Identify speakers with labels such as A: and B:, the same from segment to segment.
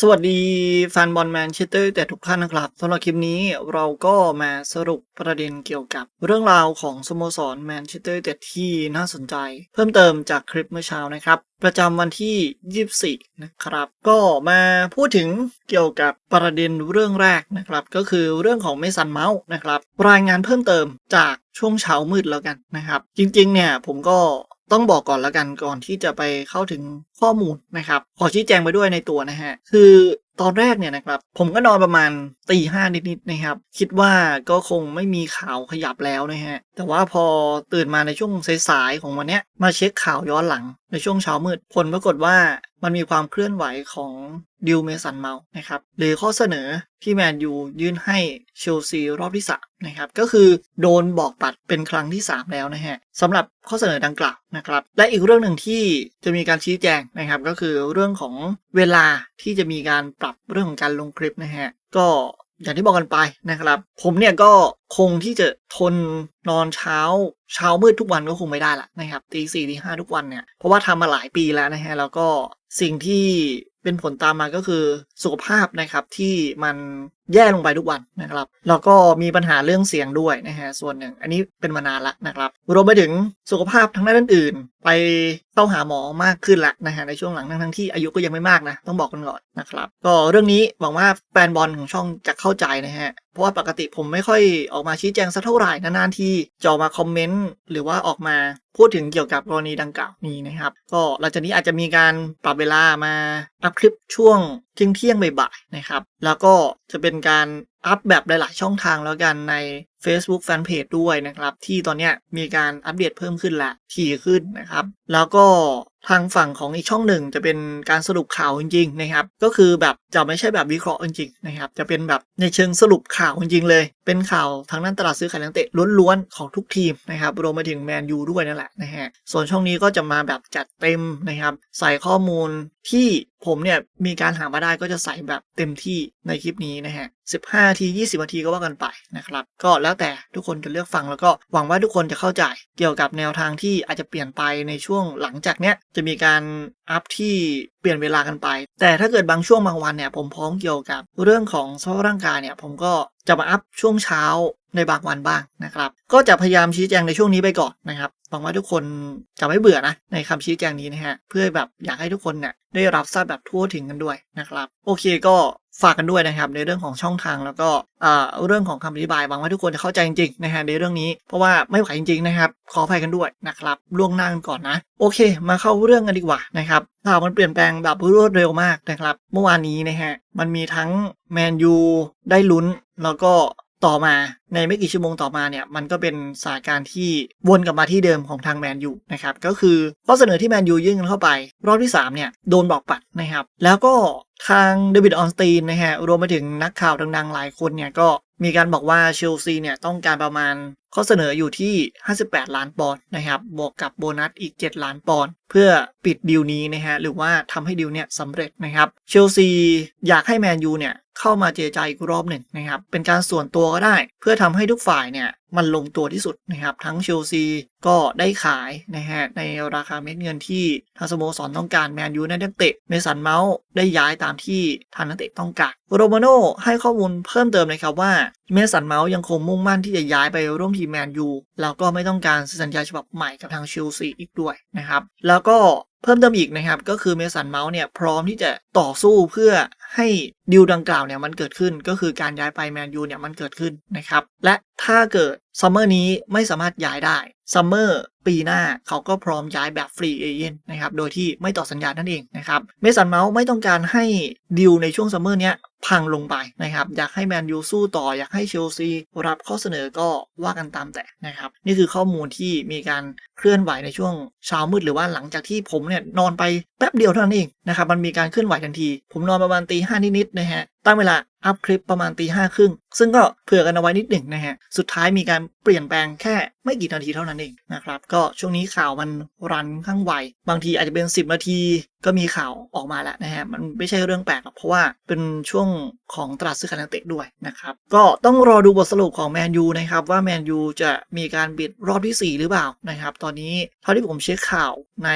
A: สวัสดีแฟนบอลแมนเชสเตอร์แต่ทุกท่านนะครับสำหรับคลิปนี้เราก็มาสรุปประเด็นเกี่ยวกับเรื่องราวของสโมสรแมนเชสเตอร์แต่ที่น่าสนใจ เพิ่มเติมจากคลิปเมื่อเช้านะครับ ประจำวันที่ 24 นะครับ ก็มาพูดถึงเกี่ยวกับประเด็นเรื่องแรกนะครับ ก็คือเรื่องของเมสันเมาส์นะครับ รายงานเพิ่มเติมจากช่วงเช้ามืดแล้วกันนะครับ จริงๆเนี่ยผมก็ต้องบอกก่อนแล้วกันก่อนที่จะไปเข้าถึง ข้อมูลนะครับ ขอชี้แจงไปด้วยในตัวนะฮะ คือตอนแรกเนี่ยนะครับ ผมก็นอนประมาณตีห้านิดๆนะครับ คิดว่าก็คงไม่มีข่าวขยับแล้วนะฮะ แต่ว่าพอตื่นมาในช่วงสายๆของวันเนี้ยมาเช็คข่าวย้อนหลังในช่วงเช้ามืดผลปรากฏว่ามันมีความเคลื่อนไหวของดิวเมสันเมาส์นะครับหรือข้อเสนอที่แมนยูยื่นให้เชลซีรอบที่สามนะครับก็คือโดนบอกปัดเป็นครั้งที่ 3 แล้วนะฮะสำหรับข้อเสนอดังกล่าวนะครับและอีกเรื่องหนึ่งที่จะมีการชี้แจงนะครับ ก็คือเรื่องของเวลาที่จะมีการปรับเรื่องของการลงคลิปนะฮะ ก็อย่างที่บอกกันไปนะครับ ผมเนี่ยก็คงที่จะทนนอนเช้าเช้ามืดทุกวันก็คงไม่ได้ละนะครับตีสี่ตีห้าทุกวันเนี่ย เพราะว่าทำมาหลายปีแล้วนะฮะ แล้วก็สิ่งที่เป็นผลตามมาก็คือสุขภาพนะครับที่มันแย่ลงไปทุกวันนะครับ แล้วก็มีปัญหาเรื่องเสียงด้วยนะฮะ ส่วนหนึ่ง อันนี้เป็นมานานละนะครับ รวมไปถึงสุขภาพทางด้านอื่น ไปเข้าหาหมอมากขึ้นละนะฮะในช่วงหลังทั้งๆที่อายุก็ยังไม่มากนะ ต้องบอกกันก่อนนะครับ ก็เรื่องนี้หวังว่าแฟนบอลของช่องจะเข้าใจนะฮะ เพราะว่าปกติผมไม่ค่อยออกมาชี้แจงสักเท่าไหร่นานๆที่จะออกมาคอมเมนต์หรือว่าออกมาพูดถึงเกี่ยวกับกรณีดังกล่าวนี้นะครับ ก็หลังจากนี้อาจจะมีการปรับเวลามาอัพคลิปช่วงเที่ยงเที่ยงบ่ายๆนะครับ แล้วก็จะเป็นการอัพแบบหลาย ๆ ช่องทางแล้วกันใน Facebook Fanpage ด้วยนะครับ ที่ตอนนี้มีการอัปเดตเพิ่มขึ้นละถี่ขึ้นนะครับ แล้วก็ทางฝั่งของอีกช่องหนึ่งจะเป็นการสรุปข่าวจริงๆนะครับ ก็คือแบบจะไม่ใช่แบบวิเคราะห์จริงๆนะครับ จะเป็นแบบในเชิงสรุปข่าวจริงๆเลย เป็นข่าวทางด้านตลาดซื้อขายนักเตะล้วนๆของทุกทีมนะครับรวมไปถึงแมนยูด้วยนั่นแหละนะฮะส่วนช่องนี้ก็จะมาแบบจัดเต็มนะครับใส่ข้อมูลที่ผมเนี่ยมีการหามาได้ก็จะใส่แบบเต็มที่ในคลิปนี้นะฮะ15 ที 20นาทีก็ว่ากันไปนะครับ ก็แล้วแต่ทุกคนจะเลือกฟังแล้วก็หวังว่าทุกคนจะเข้าใจเกี่ยวกับแนวทางที่อาจจะเปลี่ยนไปในช่วงหลังจากเนี้ยจะมีการอัพที่เปลี่ยนเวลากันไป แต่ถ้าเกิดบางช่วงบางวันเนี่ยผมพร้อมเกี่ยวกับเรื่องของสภาพร่างกายเนี่ยผมก็จะมาอัพช่วงเช้าในบางวันบ้างนะครับ ก็จะพยายามชี้แจงในช่วงนี้ไปก่อนนะครับหวังว่าทุกคนจะไม่เบื่อนะในคำชี้แจงนี้นะฮะเพื่อแบบอยากให้ทุกคนเนี่ยได้รับทราบแบบทั่วถึงกันด้วยนะครับ โอเคก็ ฝากกันด้วยนะครับในเรื่องของช่องทางแล้วก็เรื่องของคำอธิบายหวังว่าทุกคนจะเข้าใจจริงๆนะฮะในเรื่องนี้เพราะว่าไม่ไหวจริงๆนะครับขออภัยกันด้วยนะครับล่วงหน้ากันก่อนนะ โอเค มาเข้าเรื่องกันดีกว่านะครับข่าวมันเปลี่ยนแปลงแบบรวดเร็วมากนะครับ เมื่อวานนี้นะฮะมันมีทั้งแมนยูได้ลุ้นแล้วก็ ต่อมาในไม่กี่ชั่วโมงต่อมาเนี่ยมันก็เป็นสถานการณ์ที่วนกลับมาที่เดิมของทางแมนยูนะครับก็คือข้อเสนอที่แมนยูยื่นกันเข้าไป รอบที่ 3 เนี่ยโดนบอกปัดนะครับ แล้วก็ทางเดวิดออนสตีนนะฮะรวมไปถึงนักข่าวดังๆ หลายคนเนี่ยก็มีการบอกว่าเชลซีเนี่ยต้องการประมาณ ข้อเสนออยู่ที่ 58 ล้านปอนด์นะครับ บวกกับโบนัสอีก 7 ล้านปอนด์เพื่อปิดดีลนี้นะฮะ หรือว่าทำให้ดีลเนี่ยสำเร็จนะครับ เชลซีอยากให้แมนยูเนี่ยเข้ามาเจรจาอีกรอบหนึ่งนะครับ เป็นการส่วนตัวก็ได้ เพื่อทำให้ทุกฝ่ายเนี่ยมันลงตัวที่สุดนะครับ ทั้งเชลซีก็ได้ขายนะฮะในราคาเม็ดเงินที่ทางสโมสรต้องการแมนยูได้นักเตะเมสันเมาส์ได้ย้ายตามที่ทางนักเตะต้องการโรมาโน่ให้ข้อมูลเพิ่มเติมนะครับว่าเมสันเมาส์ยังคงมุ่งมั่นที่จะย้ายไปร่วมทีมแมนยูแล้วก็ไม่ต้องการสัญญาฉบับใหม่กับทางเชลซีอีกด้วยนะครับ แล้วก็เพิ่มเติมอีกนะครับ ก็คือเมสันเมาส์เนี่ยพร้อมที่จะต่อสู้เพื่อ ให้ดิวดังกล่าวเนี่ยมันเกิดขึ้นก็คือการย้ายไปแมนยูเนี่ยมันเกิดขึ้นนะครับและถ้าเกิดซัมเมอร์นี้ไม่สามารถย้ายได้ซัมเมอร์ปีหน้าเขาก็พร้อมย้ายแบบฟรีเอเจนต์นะครับโดยที่ไม่ต่อสัญญานั่นเองนะครับเมสันเมาส์ไม่ต้องการให้ดิวในช่วงซัมเมอร์เนี้ยพังลงไปนะครับอยากให้แมนยูสู้ต่ออยากให้เชลซีรับข้อเสนอก็ว่ากันตามแต่นะครับนี่คือข้อมูลที่มีการเคลื่อนไหวในช่วงเช้ามืดหรือว่าหลังจากที่ผมเนี่ยนอนไปแป๊บเดียวเท่านั้นเองนะครับมันมีการเคลื่อนไหวทันที ผมนอนประมาณตีห้านิดๆนะฮะ ตั้งเวลาอัพคลิปประมาณตีห้าครึ่งซึ่งก็เผื่อกันเอาไว้นิดหนึ่งนะฮะ สุดท้ายมีการเปลี่ยนแปลงแค่ไม่กี่นาทีเท่านั้นเองนะครับ ก็ช่วงนี้ข่าวมันรันข้างไว บางทีอาจจะเป็น 10 นาทีก็มีข่าวออกมาแล้วนะฮะ มันไม่ใช่เรื่องแปลกหรอกเพราะว่าเป็นช่วงของตลาดซื้อขายนักเตะด้วยนะครับ ก็ต้องรอดูบทสรุปของแมนยูนะครับว่าแมนยูจะมีการบิดรอบที่ 4 หรือเปล่านะครับ ตอนนี้เท่าที่ผมเช็คข่าวใน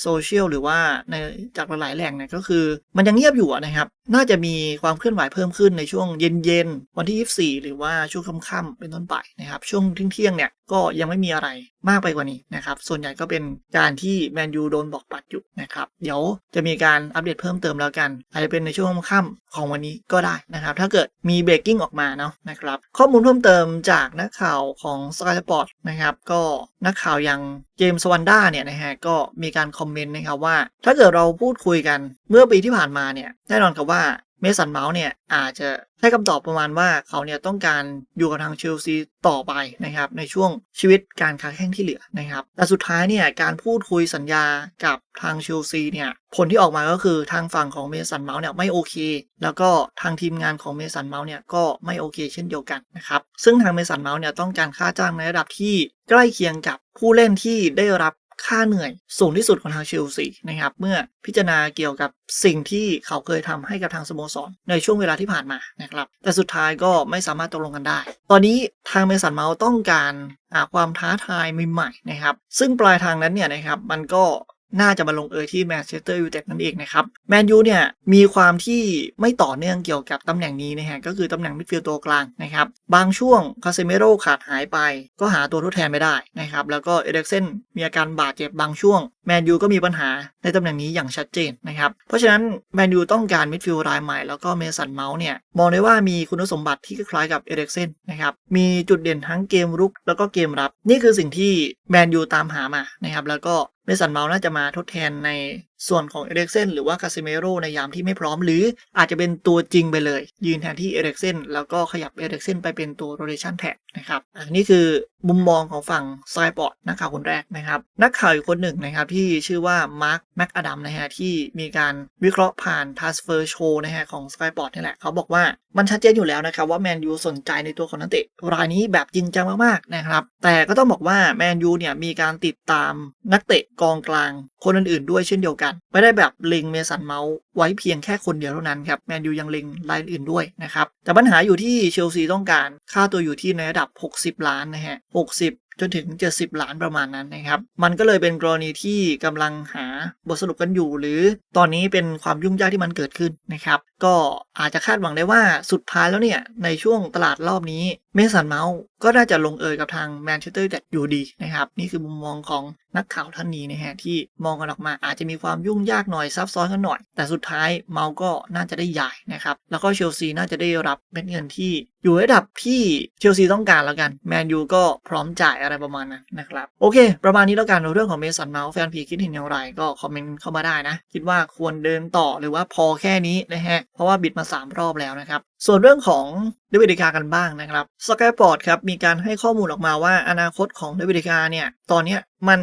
A: โซเชียลหรือว่าในจากหลายแหล่งเนี่ยก็คือ มันยังเงียบอยู่นะครับ น่าจะมีความเคลื่อนไหวเพิ่มขึ้นในช่วงเย็นๆ วันที่ 24 หรือว่าช่วงค่ำๆเป็นต้นไปนะครับ ช่วงเที่ยงๆเนี่ยก็ยังไม่มีอะไรมากไปกว่านี้นะครับ ส่วนใหญ่ก็เป็นการที่แมนยูโดนบอกปัดอยู่นะครับ เดี๋ยวจะมีการอัปเดตเพิ่มเติมแล้วกัน อาจจะเป็นในช่วงค่ำของวันนี้ก็ได้นะครับ ถ้าเกิดมีเบรกกิ้งออกมาเนาะนะครับ ข้อมูลเพิ่มเติมจากนักข่าวของ Sky Sport นะครับ ก็นักข่าวอย่างเจมส์วันด้าเนี่ยนะฮะก็มีการคอมเมนต์นะครับว่า ถ้าเกิดเราพูดคุยกันเมื่อปีที่ผ่านมาเนี่ยแน่นอนครับว่า เมสันเมาส์เนี่ยอาจจะให้คำตอบประมาณว่าเขาเนี่ยต้องการอยู่กับทางเชลซีต่อไปนะครับในช่วงชีวิตการค้าแข่งที่เหลือนะครับแต่สุดท้ายเนี่ยการพูดคุยสัญญากับทางเชลซีเนี่ยผลที่ออกมาก็คือทางฝั่งของเมสันเมาส์เนี่ยไม่โอเค แล้วก็ทางทีมงานของเมสันเมาส์เนี่ยก็ไม่โอเค เช่นเดียวกันนะครับซึ่งทางเมสันเมาส์เนี่ยต้องการค่าจ้างในระดับที่ใกล้เคียงกับผู้เล่นที่ได้รับ ค่าเหนื่อย สูงที่สุดของทางเชลซีนะครับเมื่อพิจารณาเกี่ยวกับสิ่งที่เขาเคยทำให้กับทางสโมสร ในช่วงเวลาที่ผ่านมานะครับแต่สุดท้ายก็ไม่สามารถตกลงกันได้ ตอนนี้ทางเมสันเมาต้องการความท้าทายใหม่ๆนะครับซึ่งปลายทางนั้นเนี่ยนะครับมันก็ น่าจะมาลงเอยที่แมนเชสเตอร์ยูไนเต็ดนั่นเองนะครับแมนยูเนี่ยมีความที่ไม่ต่อเนื่องเกี่ยวกับตำแหน่งนี้นะฮะก็คือตำแหน่งมิดฟิลด์ตัวกลางนะครับบางช่วงคาเซเมโรขาดหายไป ก็หาตัวทดแทนไม่ได้นะครับแล้วก็เอเด็กเซนมีอาการบาดเจ็บบางช่วง แมนยูก็มีปัญหาในตำแหน่งนี้อย่างชัดเจนนะครับ เพราะฉะนั้นแมนยูต้องการมิดฟิลด์รายใหม่แล้วก็เมสันเมาส์เนี่ย มองได้ว่ามีคุณสมบัติที่คล้ายกับเอเร็กเซนนะครับ มีจุดเด่นทั้งเกมรุกแล้วก็เกมรับ นี่คือสิ่งที่แมนยูตามหามานะครับแล้วก็เมสันเมาส์น่าจะมาทดแทนในส่วนของเอเร็กเซนหรือว่าคาซิเมโรในยามที่ไม่พร้อมหรืออาจจะเป็นตัวจริงไปเลย ยืนแทนที่เอเร็กเซนแล้วก็ขยับเอเร็กเซนไปเป็นตัวโรเ t ชันแท็กนะครับอันนี้คือมุมมองของฝั่งสายปอร์ตนักข่าวคนแรกนะครับ นักข่าวอีกคนหนึ่งนะครับที่ชื่อว่ามาร์คแม็กอดัมนะฮะที่มีการวิเคราะห์ผ่านทัสเฟอร์โชนะฮะของสกายปอร์ตนี่แหละเขาบอกว่า มันชัดเจนอยู่แล้วนะครับว่าแมนยูสนใจในตัวของนักเตะรายนี้แบบจริงจังมากๆนะครับ แต่ก็ต้องบอกว่าแมนยูเนี่ยมีการติดตามนักเตะกองกลางคนอื่นๆด้วยเช่นเดียวกัน ไม่ได้แบบเล็งเมสันเมาส์ไว้เพียงแค่คนเดียวเท่านั้นครับแมนยูยังเล็งรายอื่นด้วยนะครับแต่ปัญหาอยู่ที่เชลซีต้องการค่าตัวอยู่ที่ในระดับ 60 ล้านนะฮะ60 จนถึง 70 ล้านประมาณนั้นนะครับ มันก็เลยเป็นกรณีที่กำลังหาบทสรุปกันอยู่ หรือตอนนี้เป็นความยุ่งยากที่มันเกิดขึ้นนะครับ ก็อาจจะคาดหวังได้ว่าสุดท้ายแล้วเนี่ย ในช่วงตลาดรอบนี้เมสันเมาส์ก็น่าจะลงเอยกับทางแมนเชสเตอร์ยูไนเต็ดอยู่ดีนะครับ นี่คือมุมมองของนักข่าวท่านนี้นะฮะที่มองกันออกมาอาจจะมีความยุ่งยากหน่อยซับซ้อนกันหน่อย แต่สุดท้ายเมาส์ก็น่าจะได้ใหญ่นะครับแล้วก็เชลซีน่าจะได้รับเม็ดเงินที่อยู่ระดับที่เชลซีต้องการแล้วกันแมนยูก็พร้อมจ่ายอะไรประมาณนั้นนะครับ โอเค ประมาณนี้แล้วกันเรื่องของเมสันเมาส์แฟนพีคิดเห็นอย่างไรก็คอมเมนต์เข้ามาได้นะ คิดว่าควรเดินต่อหรือว่าพอแค่นี้นะฮะเพราะว่าบิดมา 3 รอบแล้วนะครับส่วนเรื่องของเดวิดกากันบ้างนะครับสกายปอร์ตครับมีการให้ข้อมูลออกมาว่าอนาคตของเดวิดกาเนี่ยตอนนี้มัน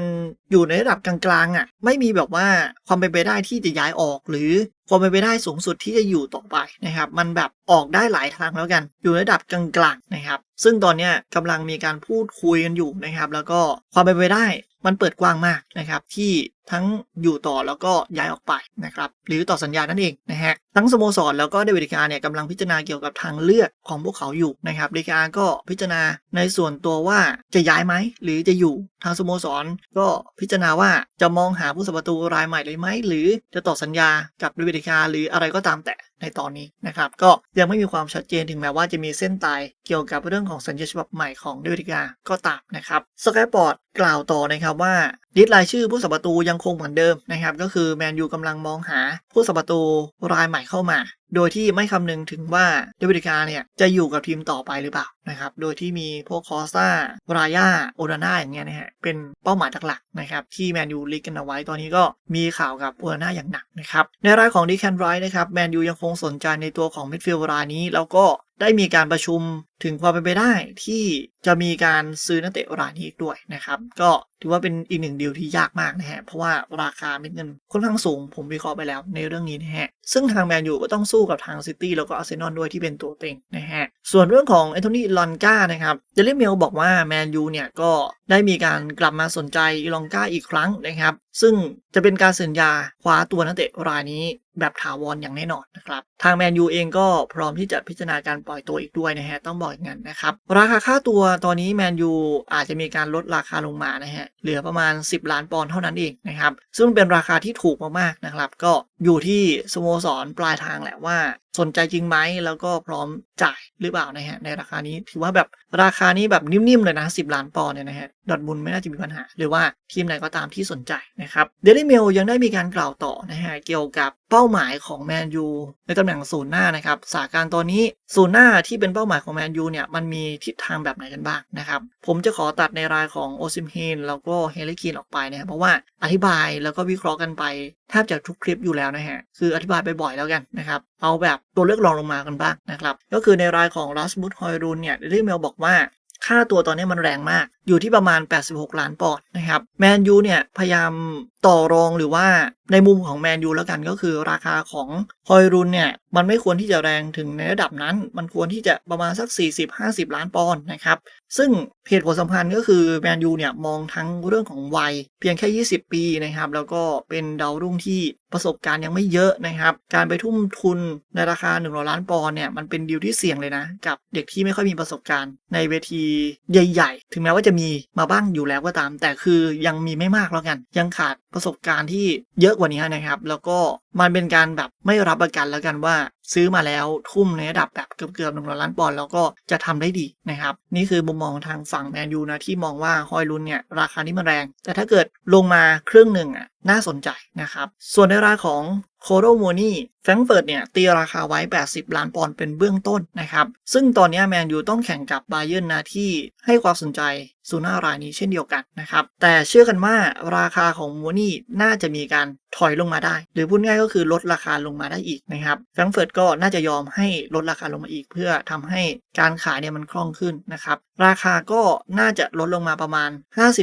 A: อยู่ในระดับกลางๆอะไม่มีแบบว่าความเป็นไปได้ที่จะย้ายออก หรือความเป็นไปได้สูงสุดที่จะอยู่ต่อไปนะครับมันแบบออกได้หลายทางแล้วกัน อยู่ในระดับกลางๆนะครับซึ่งตอนนี้กำลังมีการพูดคุยกันอยู่นะครับแล้วก็ความเป็นไปได้ มันเปิดกว้างมากนะครับที่ทั้งอยู่ต่อแล้วก็ย้ายออกไปนะครับหรือต่อสัญญานั่นเองนะฮะทั้งสโมสรแล้วก็เดวิดกาเนี่ยกำลังพิจารณาเกี่ยวกับทางเลือกของพวกเขาอยู่นะครับเดกาก็พิจารณาในส่วนตัวว่าจะย้ายไหมหรือจะอยู่ทางสโมสร ก็พิจารณาว่าจะมองหาผู้สัประตูรายใหม่เลยไหมหรือจะต่อสัญญากับเดวิดกาหรืออะไรก็ตามแต่ในตอนนี้นะครับก็ยังไม่มีความชัดเจนถึงแม้ว่าจะมีเส้นตายเกี่ยวกับเรื่องของสัญญาฉบับใหม่ของเดวิดกาก็ตามนะครับสกายปอร์ตกล่าวต่อนะครับว่าลิสต์รายชื่อผู้สับประตูยังคงเหมือนเดิมนะครับก็คือแมนยูกำลังมองหาผู้สับประตูรายใหม่เข้ามา โดยที่ไม่คำนึงถึงว่าเดวิดกาเนี่ยจะอยู่กับทีมต่อไปหรือเปล่านะครับโดยที่มีพวกคอสตารายาโอดาน่าอย่างเงี้ยนะฮะเป็นเป้าหมายหลักๆนะครับที่แมนยูลิกกันเอาไว้ตอนนี้ก็มีข่าวกับโอดาน่าอย่างหนักนะครับในรายของดีแคนไรท์นะครับแมนยูยังคงสนใจในตัวของมิดฟิลด์รายนี้แล้วก็ได้มีการประชุม ถึงความเป็นไปได้ที่จะมีการซื้อนักเตะรายนี้อีกด้วยนะครับ ก็ถือว่าเป็นอีกหนึ่งดีลที่ยากมากนะฮะ เพราะว่าราคาเม็ดเงินค่อนข้างสูง ผมวิเคราะห์ไปแล้วในเรื่องนี้นะฮะ ซึ่งทางแมนยูก็ต้องสู้กับทางซิตี้แล้วก็อาร์เซนอลด้วยที่เป็นตัวเต็งนะฮะ ส่วนเรื่องของแอนโทนีลอนก้านะครับเดลิเมลบอกว่าแมนยูเนี่ยก็ได้มีการกลับมาสนใจลองก้าอีกครั้งนะครับ ซึ่งจะเป็นการสัญญาคว้าตัวนักเตะรายนี้แบบถาวรอย่างแน่นอนนะครับ ทางแมนยูเองก็พร้อมที่จะพิจารณาการปล่อยตัวอีกด้วยนะฮะ ต้องบอกอย่างนั้นนะครับ ราคาค่าตัวตอนนี้แมนยูอาจจะมีการลดราคาลงมานะฮะ เหลือประมาณ 10 ล้านปอนด์เท่านั้นเองนะครับ ซึ่งเป็นราคาที่ถูกมากๆนะครับ ก็อยู่ที่สโมสรปลายทางแหละว่า สนใจจริงไหมแล้วก็พร้อมจ่ายหรือเปล่านะฮะในราคานี้ถือว่าแบบราคานี้แบบนิ่มๆเลยนะ10 ล้านปอนด์เนี่ยนะฮะดอทบุลไม่น่าจะมีปัญหา หรือว่าทีมไหนก็ตามที่สนใจนะครับเดลิเมลยังได้มีการกล่าวต่อนะฮะเกี่ยวกับเป้าหมายของแมนยูในตำแหน่งศูนย์หน้านะครับสาการตอนนี้ศูนย์หน้าที่เป็นเป้าหมายของแมนยูเนี่ยมันมีทิศทางแบบไหนกันบ้างนะครับผมจะขอตัดในรายของโอซิมเฮนแล้วก็เฮลิคีนออกไปนะครับเพราะว่าอธิบายแล้วก็วิเคราะห์กันไปแทบจะทุกคลิปอยู่แล้วนะฮะคืออธิบายไปบ่อยแล้วกันนะครับ เอาแบบตัวเลือกรองลงมากันบ้างนะครับ ก็คือในรายของรัสมุดฮอยรุนเนี่ยเดลิเมลบอกว่าค่าตัวตอนนี้มันแรงมาก อยู่ที่ประมาณ 86 ล้านปอนด์นะครับ แมนยูเนี่ย พยายามต่อรองหรือว่าในมุมของแมนยูแล้วกันก็คือราคาของฮอยรุนเนี่ย มันไม่ควรที่จะแรงถึงในระดับนั้น มันควรที่จะประมาณสัก 40-50 ล้านปอนด์นะครับ ซึ่งเหตุผลสำคัญก็คือแมนยูเนี่ย มองทั้งเรื่องของวัย เพียงแค่ 20 ปีนะครับ แล้วก็เป็นดาวรุ่งที่ ประสบการณ์ยังไม่เยอะนะครับ การไปทุ่มทุนในราคา100ล้านปอนด์เนี่ยมันเป็นดีลที่เสี่ยงเลยนะ กับเด็กที่ไม่ค่อยมีประสบการณ์ในเวทีใหญ่ ๆ ถึงแม้ว่าจะมีมาบ้างอยู่แล้วก็ตาม แต่คือยังมีไม่มากแล้วกัน ยังขาด ประสบการณ์ที่เยอะกว่านี้นะครับ แล้วก็มันเป็นการแบบไม่รับประกันแล้วกันว่า ซื้อมาแล้วทุ่มในระดับแบบเกือบๆหนึ่งร้อยล้านปอนด์แล้วก็จะทำได้ดีนะครับ นี่คือมุมมองทางฝั่งแมนยูนะที่มองว่าฮอยลุนเนี่ยราคานี้มันแรง แต่ถ้าเกิดลงมาครึ่งหนึ่งอะน่าสนใจนะครับ ส่วนในรายของ โคโรโมนี่แฟรงเฟิร์ตเนี่ยตีราคาไว้ 80 ล้านปอนด์เป็นเบื้องต้นนะครับ ซึ่งตอนนี้แมนยูต้องแข่งกับบาเยิร์นนะที่ให้ความสนใจซูน่ารายนี้เช่นเดียวกันนะครับ แต่เชื่อกันว่าราคาของโมนี่น่าจะมีการ ถอยลงมาได้ หรือพูดง่ายก็คือลดราคาลงมาได้อีกนะครับแฟรงเฟิร์ตก็น่าจะยอมให้ลดราคาลงมาอีก เพื่อทำให้การขายเนี่ยมันคล่องขึ้นนะครับราคาก็น่าจะลดลงมาประมาณ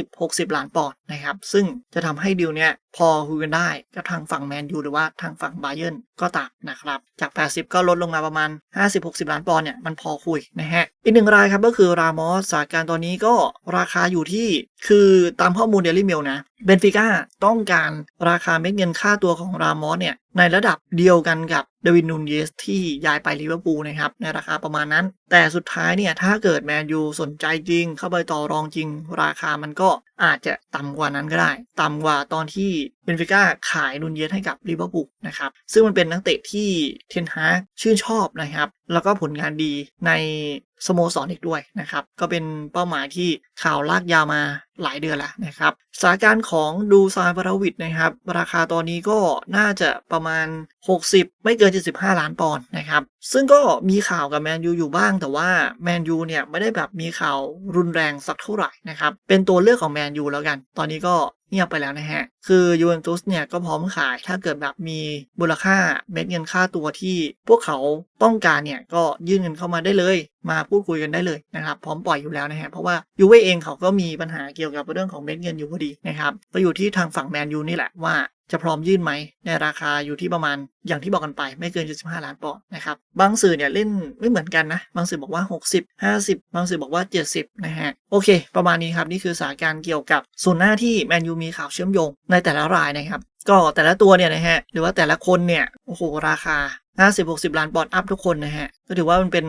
A: 50-60 ล้านปอนด์นะครับซึ่งจะทำให้ดีลเนี่ยพอคุยกันได้กับทางฝั่งแมนยูหรือว่าทางฝั่งบาเยิร์นก็ตามนะครับจาก 80 ก็ลดลงมาประมาณ 50-60 ล้านปอนด์เนี่ยมันพอคุยนะฮะ อีกหนึ่งรายครับก็คือรามอสสาการตอนนี้ก็ราคาอยู่ที่คือตามข้อมูลเดลี่เมลนะเบนฟิก้าต้องการราคาเม็ดเงินค่าตัวของรามอสเนี่ยในระดับเดียวกันกับเดวินนูนเยสที่ย้ายไปลิเวอร์พูลนะครับในราคาประมาณนั้น แต่สุดท้ายเนี่ยถ้าเกิดแมนยูสนใจจริง เข้าไปต่อรองจริง ราคามันก็อาจจะต่ำกว่านั้นก็ได้ ต่ำกว่าตอนที่เบนฟิก้าขายนูนเยสให้กับลิเวอร์พูลนะครับซึ่งมันเป็นนักเตะที่เทนฮากชื่นชอบนะครับ แล้วก็ผลงานดีในสโมสรอีกด้วยนะครับก็เป็นเป้าหมายที่ข่าวลากยาวมาหลายเดือนแล้วนะครับสถานการณ์ของดูซานบราวิดนะครับราคาตอนนี้ก็น่าจะประมาณ 60 ไม่เกิน 75 ล้านปอนด์นะครับ ซึ่งก็มีข่าวกับแมนยูอยู่บ้าง แต่ว่าแมนยูเนี่ยไม่ได้แบบมีข่าวรุนแรงสักเท่าไหร่นะครับ เป็นตัวเลือกของแมนยูแล้วกัน ตอนนี้ก็ เงียบไปแล้วนะฮะ คือยูเวนตุสเนี่ยก็พร้อมขายถ้าเกิดแบบมีมูลค่าเม็ดเงินค่าตัวที่พวกเขาต้องการเนี่ยก็ยื่นเงินเข้ามาได้เลย มาพูดคุยกันได้เลยนะครับ พร้อมปล่อยอยู่แล้วนะฮะเพราะว่ายูเว่เองเขาก็มีปัญหาเกี่ยวกับเรื่องของเม็ดเงินอยู่พอดีนะครับก็อยู่ที่ทางฝั่งแมนยูนี่แหละว่าจะพร้อมยื่นไหมในราคาอยู่ที่ประมาณอย่างที่บอกกันไปไม่เกิน 75 ล้านปอนด์นะครับบางสื่อเนี่ยเล่นไม่เหมือนกันนะ บางสื่อบอกว่า 60 50 บางสื่อบอกว่า 70 นะฮะโอเค ประมาณนี้ครับนี่คือสถานการณ์เกี่ยวกับส่วนหน้าที่แมนยูมีข่าวเชื่อมโยงในแต่ละรายนะครับ ก็แต่ละตัวเนี่ยนะฮะหรือว่าแต่ละคนเนี่ยโอ้โหราคา 50-60 ล้านปอนด์อัพทุกคนนะฮะก็ถือว่ามันเป็น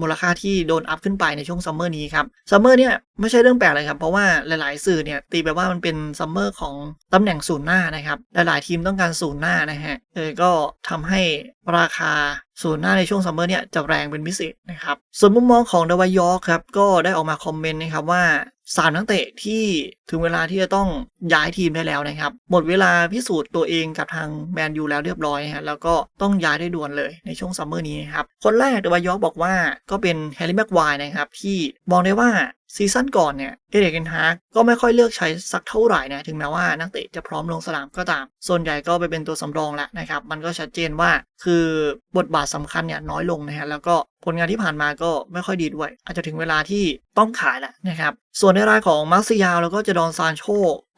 A: มูลค่าที่โดนอัพขึ้นไปในช่วงซัมเมอร์นี้ครับซัมเมอร์เนี่ยไม่ใช่เรื่องแปลกเลยครับเพราะว่าหลายๆ สื่อเนี่ยตีไปว่ามันเป็นซัมเมอร์ของตำแหน่งศูนย์หน้านะครับหลายๆทีมต้องการศูนย์หน้านะฮะเออก็ทำให้ราคาศูนย์หน้าในช่วงซัมเมอร์เนี่ยจะแรงเป็นพิเศษนะครับส่วนมุมมองของเดวายอร์ครับก็ได้ออกมาคอมเมนต์นะครับว่า สามนักเตะที่ถึงเวลาที่จะต้องย้ายทีมได้แล้วนะครับ หมดเวลาพิสูจน์ตัวเองกับทางแมนยูแล้วเรียบร้อยฮะแล้วก็ต้องย้ายได้ด่วนเลยในช่วงซัมเมอร์นี้นครับ คนแรกเดวายอร์กบอกว่าก็เป็นแฮร์รี่แม็กควายนะครับ ที่มองได้ว่าซีซั่นก่อนเนี่ยเอเดกเกนฮาร์กก็ไม่ค่อยเลือกใช้สักเท่าไหร่นะถึงแม้ว่านักเตะจะพร้อมลงสนามก็ตาม ส่วนใหญ่ก็ไปเป็นตัวสำรองแล้วนะครับ มันก็ชัดเจนว่าคือบทบาทสำคัญเนี่ยน้อยลงนะฮะแล้วก็ผลงานที่ผ่านมาก็ไม่ค่อยดีด้วย อาจจะถึงเวลาที่ต้องขายแล้วนะครับ ส่วนในรายของมาร์ซิยาแล้วก็จะดอนซานโช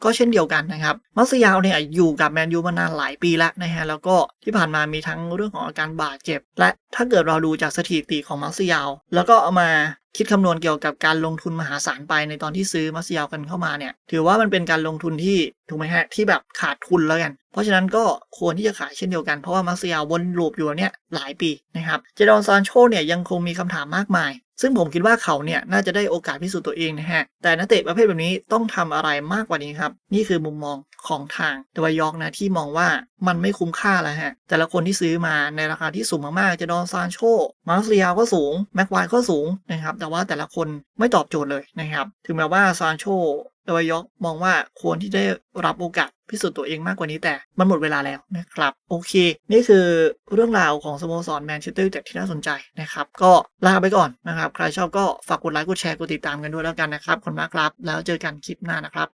A: ก็เช่นเดียวกันนะครับมาร์ซิยาวเนี่ยอยู่กับแมนยูมานานหลายปีแล้วนะฮะแล้วก็ที่ผ่านมามีทั้งเรื่องของอาการบาดเจ็บ และถ้าเกิดเราดูจากสถิติของมาร์ซิยาว แล้วก็เอามาคิดคำนวณเกี่ยวกับการลงทุนมหาศาลไปในตอนที่ซื้อมาร์ซิยาวกันเข้ามาเนี่ย ถือว่ามันเป็นการลงทุนที่ถูกไหมฮะที่แบบขาดทุนแล้วกัน เพราะฉะนั้นก็ควรที่จะขายเช่นเดียวกัน เพราะว่ามาร์ซิยาววนลูปอยู่เนี่ยหลายปีนะครับ เจดอนซานโชเนี่ยยังคงมีคำถามมากมาย ซึ่งผมคิดว่าเขาเนี่ยน่าจะได้โอกาสพิสูจน์ตัวเองนะฮะ แต่นักเตะประเภทแบบนี้ต้องทำอะไรมากกว่านี้ครับ นี่คือมุมมองของทางตัวายอกนะที่มองว่ามันไม่คุ้มค่าแล้วฮะ แต่ละคนที่ซื้อมาในราคาที่สูงมากๆ จะดอนซานโช มาร์เซียก็สูง แม็กไวก็สูงนะครับ แต่ว่าแต่ละคนไม่ตอบโจทย์เลยนะครับ ถึงแม้ว่าซานโช โดวายกมองว่าควรที่ได้รับโอกาสพิสูจน์ตัวเองมากกว่านี้แต่มันหมดเวลาแล้วนะครับ โอเค นี่คือเรื่องราวของสโมสรแมนเชสเตอร์ยูไนเต็ดที่น่าสนใจนะครับ ก็ลาไปก่อนนะครับ ใครชอบก็ฝากกดไลค์กดแชร์กดติดตามกันด้วยแล้วกันนะครับ คนมากครับ แล้วเจอกันคลิปหน้านะครับ